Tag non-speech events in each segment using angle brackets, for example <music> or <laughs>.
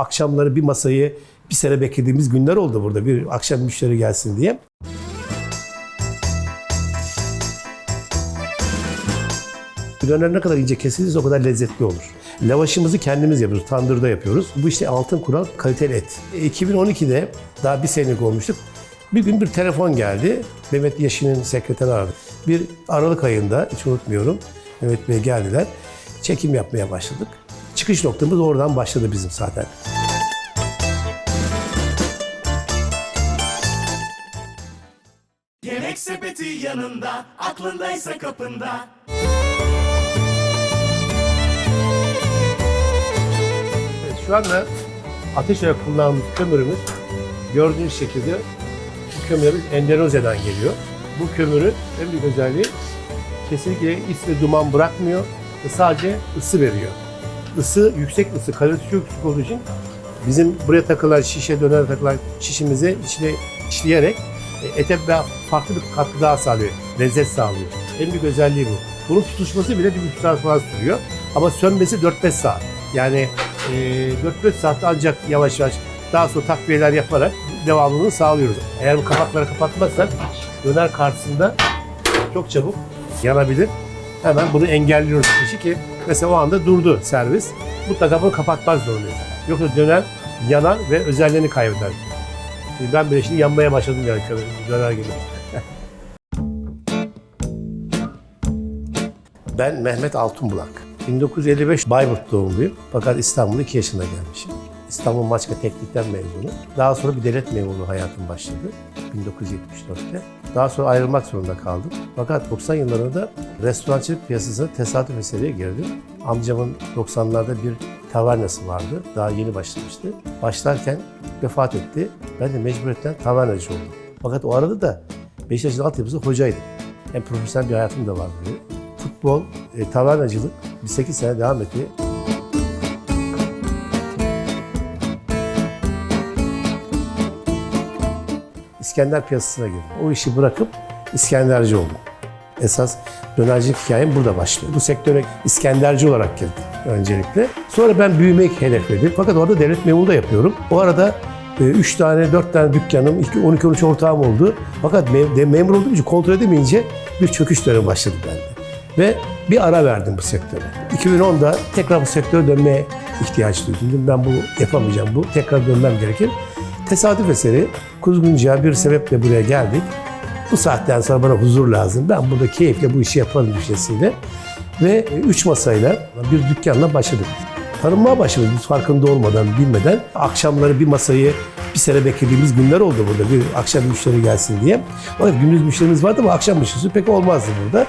akşamları bir masayı bir sene beklediğimiz günler oldu burada. Bir akşam müşteri gelsin diye. Döner ne kadar ince kesilirse o kadar lezzetli olur. Lavaşımızı kendimiz yapıyoruz, tandırda yapıyoruz. Bu işte altın kural kaliteli et. E, 2012'de daha bir senelik olmuştuk. Bir gün bir telefon geldi. Mehmet Yaşin'in sekreteri aradı. Bir Aralık ayında, hiç unutmuyorum, Mehmet Bey geldiler. Çekim yapmaya başladık. Çıkış noktamız oradan başladı bizim zaten. Yemek sepeti yanında, aklındaysa kapında. Evet, şu anda ateş olarak kullandığımız kömürümüz gördüğünüz şekilde bu kömürümüz Endonezya'dan geliyor. Bu kömürün en büyük özelliği kesinlikle is ve duman bırakmıyor ve sadece ısı veriyor. Isı, yüksek ısı, kalorisi çok yüksek olduğu için bizim buraya takılan şişe, döner takılan şişimize içine işleyerek e, ete farklı bir katkı daha sağlıyor, lezzet sağlıyor. En büyük özelliği bu. Bunun tutuşması bile bir buçuk saat falan sürüyor. Ama sönmesi 4-5 saat. Yani e, 4-5 saatte ancak yavaş yavaş daha sonra takviyeler yaparak devamlılığını sağlıyoruz. Eğer bu kapakları kapatmazsak döner karşısında çok çabuk yanabilir. Hemen bunu engelliyoruz kişi ki mesela o anda durdu servis. Mutlaka bunu kapatmak zorundayız. Yoksa döner yanar ve özelliğini kaybeder. Ben bile şimdi yanmaya başladım yani döner gibi. <laughs> Ben Mehmet Altunbulak. 1955 Bayburt doğumluyum. Fakat İstanbul'a 2 yaşında gelmişim. İstanbul Maçka Teknik'ten mezunu. Daha sonra bir devlet memuru hayatım başladı. 1974'te. Daha sonra ayrılmak zorunda kaldım. Fakat 90 yıllarında da piyasasına tesadüf eseri girdim. Amcamın 90'larda bir tavernası vardı. Daha yeni başlamıştı. Başlarken vefat etti. Ben de mecburiyetten tavernacı oldum. Fakat o arada da Beşiktaş'ın altyapısı hocaydım. Hem profesyonel bir hayatım da vardı. Futbol, e, tavernacılık bir 8 sene devam etti. İskender piyasasına girdim. O işi bırakıp İskenderci oldum. Esas dönercilik hikayem burada başlıyor. Bu sektöre İskenderci olarak girdim öncelikle. Sonra ben büyümek hedefledim. Fakat orada devlet memuru da yapıyorum. O arada 3 tane, 4 tane dükkanım, 12-13 ortağım oldu. Fakat mem- memur olduğum için kontrol edemeyince bir çöküş dönemi başladı bende. Ve bir ara verdim bu sektöre. 2010'da tekrar bu sektöre dönmeye ihtiyaç duydum. Ben bu yapamayacağım bu. Tekrar dönmem gerekir. Tesadüf eseri Kuzguncu'ya bir sebeple buraya geldik. Bu saatten sonra bana huzur lazım. Ben burada keyifle bu işi yaparım düşüncesiyle. Ve üç masayla bir dükkanla başladık. Tanınmaya başladık biz farkında olmadan, bilmeden. Akşamları bir masayı bir sene beklediğimiz günler oldu burada. Bir akşam müşteri gelsin diye. Fakat gündüz müşterimiz vardı ama akşam müşterisi pek olmazdı burada.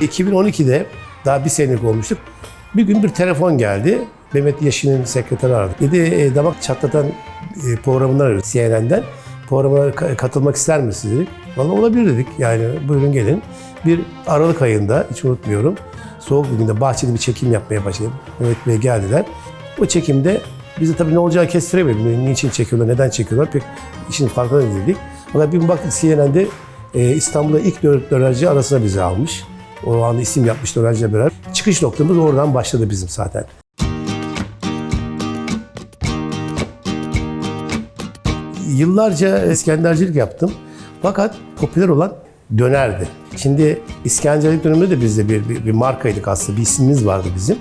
...2012'de daha bir senelik olmuştuk. Bir gün bir telefon geldi. Mehmet Yaşin'in sekreteri aradı. Dedi e, damak çatlatan e, programından arıyor CNN'den. Programa ka- katılmak ister misiniz dedik. Valla olabilir dedik. Yani buyurun gelin. Bir Aralık ayında hiç unutmuyorum. Soğuk bir günde bahçede bir çekim yapmaya başladım. Mehmet Bey geldiler. O çekimde biz de tabii ne olacağı kestiremedim. Niçin çekiyorlar, neden çekiyorlar pek işin farkında değildik. Fakat bir baktık CNN'de e, İstanbul'da ilk dört dönerci arasına bizi almış. O anda isim yapmış dönerciyle beraber. Çıkış noktamız oradan başladı bizim zaten. Yıllarca İskendercilik yaptım. Fakat popüler olan dönerdi. Şimdi İskendercilik döneminde de biz de bir, bir, bir markaydık aslında. Bir ismimiz vardı bizim.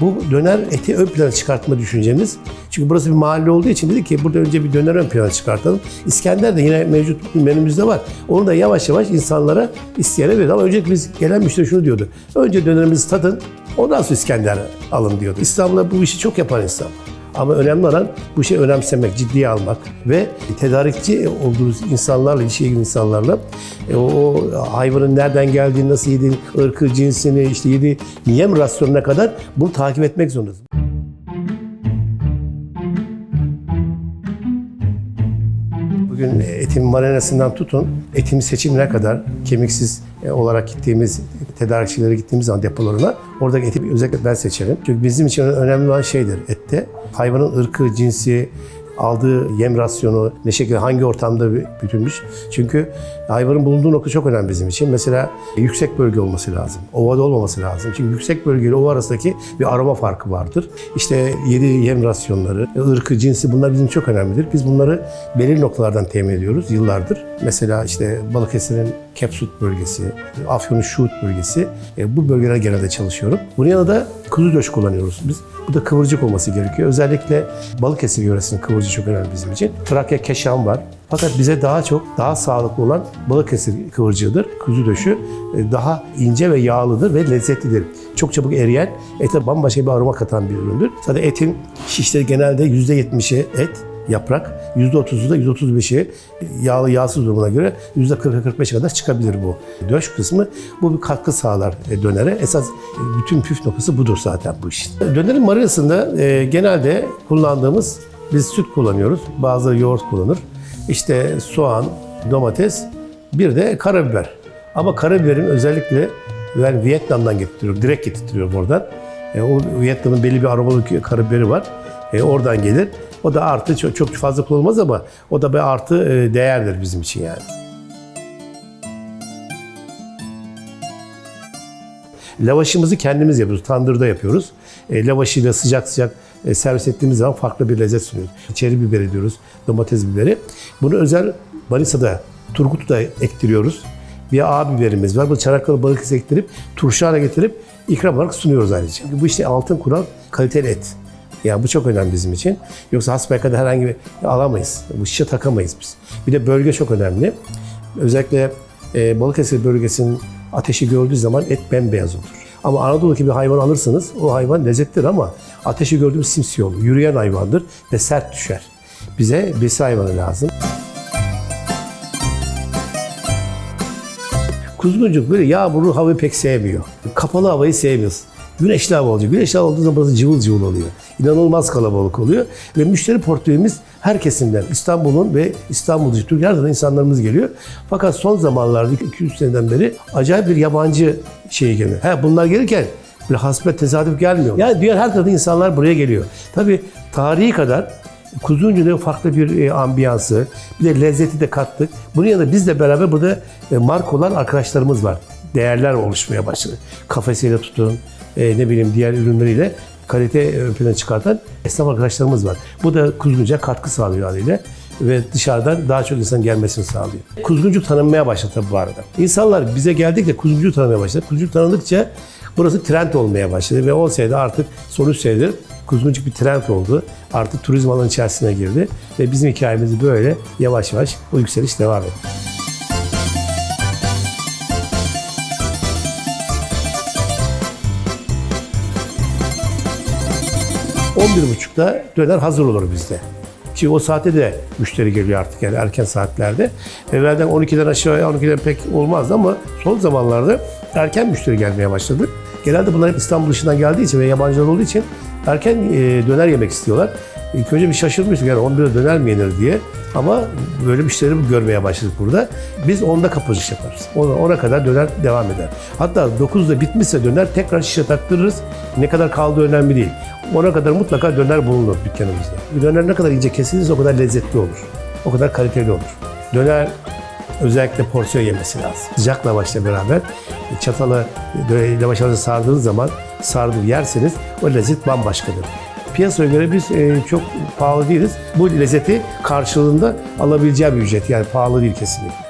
Bu döner eti ön plana çıkartma düşüncemiz. Çünkü burası bir mahalle olduğu için dedik ki burada önce bir döner ön plana çıkartalım. İskender de yine mevcut menümüzde var. Onu da yavaş yavaş insanlara isteyene veririz. Ama önce biz gelen müşteri şunu diyordu. Önce dönerimizi tadın, ondan sonra İskender alın diyordu. İstanbul'da bu işi çok yapan insan. Ama önemli olan bu şeyi önemsemek, ciddiye almak ve tedarikçi olduğunuz insanlarla, ilişkiye insanlarla e, o hayvanın nereden geldiğini, nasıl yediğini, ırkı, cinsini, işte yediği yem rasyonuna kadar bunu takip etmek zorundasın. Bugün etin marinasından tutun, etin seçimine kadar kemiksiz e, olarak gittiğimiz tedarikçilere gittiğimiz zaman depolarına oradaki eti özellikle ben seçerim. Çünkü bizim için önemli olan şeydir ette. Hayvanın ırkı, cinsi, aldığı yem rasyonu ne şekilde hangi ortamda bütünmüş. Çünkü hayvanın bulunduğu nokta çok önemli bizim için. Mesela yüksek bölge olması lazım. Ovada olmaması lazım. Çünkü yüksek bölge ile ova arasındaki bir aroma farkı vardır. İşte yediği yem rasyonları, ırkı, cinsi bunlar bizim çok önemlidir. Biz bunları belirli noktalardan temin ediyoruz yıllardır. Mesela işte Balıkesir'in Kepsut bölgesi, Afyon'un Şuhut bölgesi e, bu bölgelere genelde çalışıyorum. Bunun yanında da kuzu döş kullanıyoruz biz. Bu da kıvırcık olması gerekiyor. Özellikle Balıkesir yöresinin kıvırcığı çok önemli bizim için. Trakya keşan var. Fakat bize daha çok, daha sağlıklı olan Balıkesir kıvırcığıdır. Kuzu döşü e, daha ince ve yağlıdır ve lezzetlidir. Çok çabuk eriyen, ete bambaşka bir aroma katan bir üründür. Zaten etin şişleri genelde %70'i et, yaprak, %30'u da %35'i yağlı yağsız durumuna göre %40-45'e kadar çıkabilir bu döş kısmı. Bu bir katkı sağlar e, dönere. Esas e, bütün püf noktası budur zaten bu işin. Dönerin marinasında e, genelde kullandığımız biz süt kullanıyoruz. Bazıları yoğurt kullanır. İşte soğan, domates, bir de karabiber. Ama karabiberin özellikle ben Vietnam'dan getiriyorum. Direkt getirtiyorum oradan. E, o Vietnam'ın belli bir aromalı karabiberi var. E, oradan gelir. O da artı çok, çok fazla kullanılmaz ama o da bir artı e, değerdir bizim için yani. Lavaşımızı kendimiz yapıyoruz. Tandırda yapıyoruz. E, lavaşıyla sıcak sıcak e, servis ettiğimiz zaman farklı bir lezzet sunuyoruz. Çeri biber ediyoruz, domates biberi. Bunu özel Manisa'da, Turgut'ta ektiriyoruz. Bir ağ biberimiz var. Bu Çanakkale balık ektirip turşu haline getirip ikram olarak sunuyoruz ayrıca. Bu işte altın kural kaliteli et. Yani bu çok önemli bizim için. Yoksa hasbelkader herhangi bir alamayız. Bu şişe takamayız biz. Bir de bölge çok önemli. Özellikle e, Balıkesir bölgesinin ateşi gördüğü zaman et bembeyaz olur. Ama Anadolu'daki bir hayvan alırsanız o hayvan lezzetlidir ama ateşi gördüğümüz simsiyah olur. Yürüyen hayvandır ve sert düşer. Bize besi hayvanı lazım. Kuzguncuk böyle yağmurlu havayı pek sevmiyor. Kapalı havayı sevmiyor. Güneşli hava olacak. Güneşli hava olduğu zaman burası cıvıl cıvıl oluyor. İnanılmaz kalabalık oluyor. Ve müşteri portföyümüz her kesimden. İstanbul'un ve İstanbul dışı Türkiye'den insanlarımız geliyor. Fakat son zamanlarda 200 seneden beri acayip bir yabancı şey geliyor. Ha, bunlar gelirken bir hasbet tesadüf gelmiyor. Yani diğer her tarafta insanlar buraya geliyor. Tabii tarihi kadar Kuzuncu'nun farklı bir e, ambiyansı, bir de lezzeti de kattık. Bunun yanında bizle beraber burada e, marka olan arkadaşlarımız var. Değerler oluşmaya başladı. Kafesiyle tutun, e, ne bileyim diğer ürünleriyle kalite ön plana çıkartan esnaf arkadaşlarımız var. Bu da Kuzguncu'ya katkı sağlıyor haliyle ve dışarıdan daha çok insan gelmesini sağlıyor. Kuzguncuk tanınmaya başladı tabii bu arada. İnsanlar bize geldikçe Kuzguncuk tanımaya başladı. Kuzguncuk tanındıkça burası trend olmaya başladı ve 10 senede artık son 3 senedir Kuzguncuk bir trend oldu. Artık turizm alanı içerisine girdi ve bizim hikayemiz böyle yavaş yavaş bu yükseliş devam ediyor. 11.30'da döner hazır olur bizde. Ki o saate de müşteri geliyor artık yani erken saatlerde. Evvelden 12'den aşağıya 12'den pek olmazdı ama son zamanlarda erken müşteri gelmeye başladı. Genelde bunlar hep İstanbul dışından geldiği için ve yabancılar olduğu için erken e, döner yemek istiyorlar. İlk önce bir şaşırmıştık yani 11'de döner mi yenir diye. Ama böyle müşteri görmeye başladık burada. Biz 10'da kapatış yaparız. Ona, ona kadar döner devam eder. Hatta 9'da bitmişse döner tekrar şişe taktırırız. Ne kadar kaldığı önemli değil. Ona kadar mutlaka döner bulunur dükkanımızda. Döner ne kadar ince kesilirse o kadar lezzetli olur. O kadar kaliteli olur. Döner özellikle porsiyon yemesi lazım. Sıcak lavaşla beraber çatala lavaş arası sardığınız zaman sardır yerseniz o lezzet bambaşkadır. Piyasaya göre biz e, çok pahalı değiliz. Bu lezzeti karşılığında alabileceği bir ücret. Yani pahalı değil kesinlikle.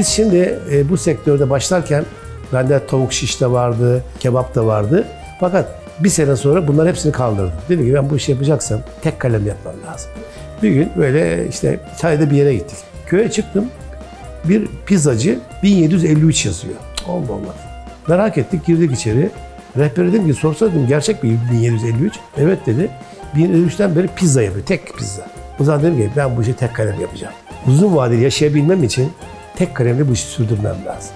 Biz şimdi e, bu sektörde başlarken bende tavuk şiş de vardı, kebap da vardı. Fakat bir sene sonra bunların hepsini kaldırdım. Dedim ki ben bu işi yapacaksam tek kalem yapmam lazım. Bir gün böyle işte çayda bir yere gittik. Köye çıktım. Bir pizzacı 1753 yazıyor. Allah Allah. Merak ettik girdik içeri. Rehber dedim ki sorsaydım gerçek mi 1753? Evet dedi. 1753'ten beri pizza yapıyor. Tek pizza. O zaman dedim ki ben bu işi tek kalem yapacağım. Uzun vadeli yaşayabilmem için tek kalemle bu işi sürdürmem lazım.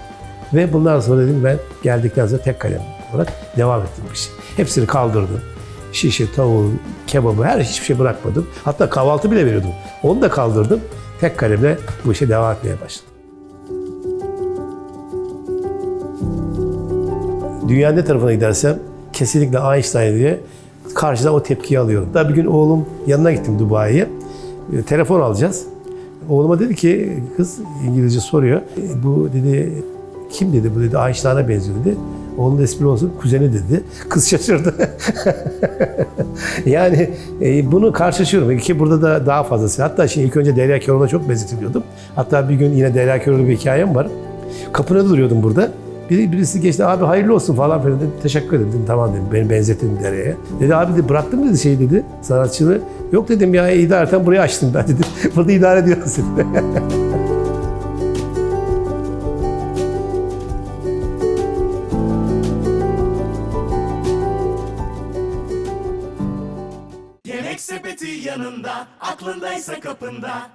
Ve bundan sonra dedim ben geldikten sonra tek kalem olarak devam ettim bu işi. Hepsini kaldırdım. Şişi, tavuğu, kebabı her hiçbir şey bırakmadım. Hatta kahvaltı bile veriyordum. Onu da kaldırdım. Tek kalemle bu işe devam etmeye başladım. Dünyanın ne tarafına gidersem kesinlikle Einstein diye karşıdan o tepkiyi alıyorum. Daha bir gün oğlum yanına gittim Dubai'ye. Telefon alacağız. Oğluma dedi ki kız İngilizce soruyor. Bu dedi kim dedi bu dedi Einstein'a benziyor dedi. Onun espri olsun kuzeni dedi. <laughs> Kız şaşırdı. <laughs> yani e, bunu karşılaşıyorum ki burada da daha fazlası. Hatta şimdi ilk önce Derya Keroğlu'na çok benzetiliyordum. Hatta bir gün yine Derya Keroğlu bir hikayem var. Kapına duruyordum burada. Biri, birisi geçti abi hayırlı olsun falan filan dedim. Teşekkür ederim dedim. Tamam dedim. Beni benzettin Derya'ya. Dedi abi dedi bıraktın mı dedi şey dedi sanatçılığı. Yok dedim ya idareten burayı açtım ben dedim. <laughs> Burada idare ediyoruz dedi. Yemek sepeti yanında, aklındaysa kapında.